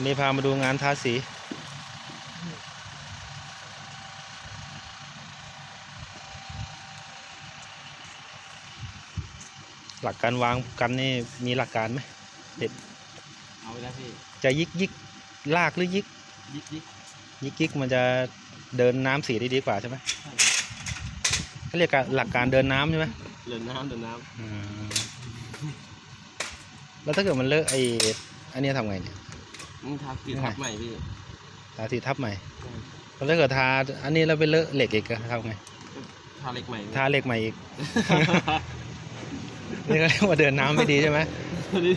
วันนี้พามาดูงานทาสีหลักการวางกันนี่มีหลักการไหมเอาไปแล้วพี่จะยิกยิกลากหรือยิกยิกยิกยิกยิกมันจะเดินน้ำสีได้ดีกว่าใช่ไหมเขาเรียกการหลักการเดินน้ำใช่ไหมเดินน้ำเดินน้อืมแล้วถ้าเกิดมันเลอะไออันเนี้ยทำไงเนี่ยำมึงทาสีทับใหม่พี่ทาสีทับใหม่แล้วถ้าเกิดทาอันนี้แล้วไปเลอะเหล็กอีกอะทำไงทาเล็กใหม่ทาเหล็กใหม่อีกนี่ก็เรียกว่าเดินน้ำไม่ดีใช่ไหมนี่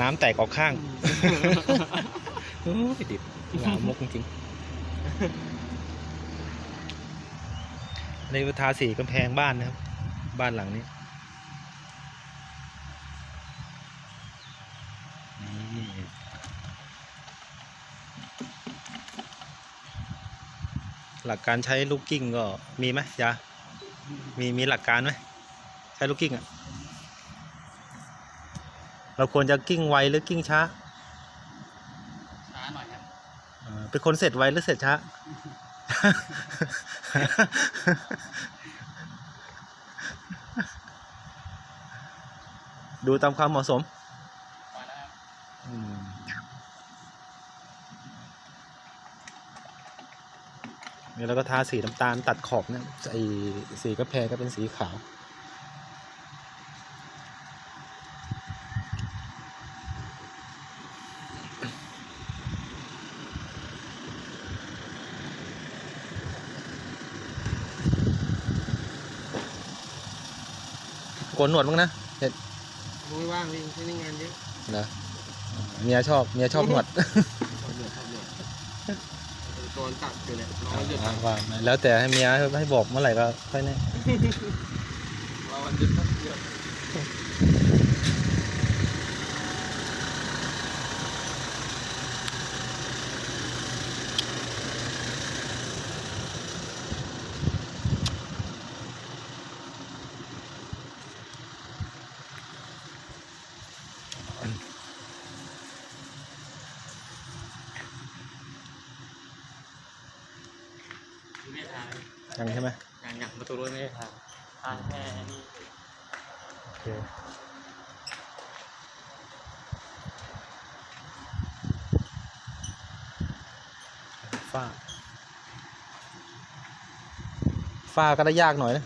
น้ำแตกออกข้างโอ้ยดิบหลามกจริงๆในทาสีกำแพงบ้านนะครับ บ้านหลังนี้นี่ หลักการใช้ลูกกิ้งก็มีไหมยามีมีหลักการไหมใช้ลูกกิ้งอะเราควรจะกิ้งไวหรือกิ้งช้าช้าหน่อยครับอ่าเป็นคนเสร็จไวหรือเสร็จช้า ดูตามความเหมาะสม มาแล้วครับ อืมเนี่ยแล้วก็ทาสีน้ำตาลตัดขอบเนี่ยไอสีกระแพงก็เป็นสีขาวโกนหนวดบ้างนะเห็นไม่ว่างพี่ใช้ในงานเยอะเหรอเมียชอบ เมียชอบหนวด ทำเหนื่อยทำเหนื่อยตอนตัดอยู่เนี่ยรอวันหยุดอ่าว่ามาแล้วแต่ให้เมียให้บอกเมื่อไหร่ก็ค่อยแน่รอวันหยุดแป๊บเดียว ไม่ได้ทายังใช่ไหมอย่างอย่างประตูรั้วไม่ได้ทาทาแค่นี้โอเคฝ้าฝ้าก็ได้ยากหน่อยนะ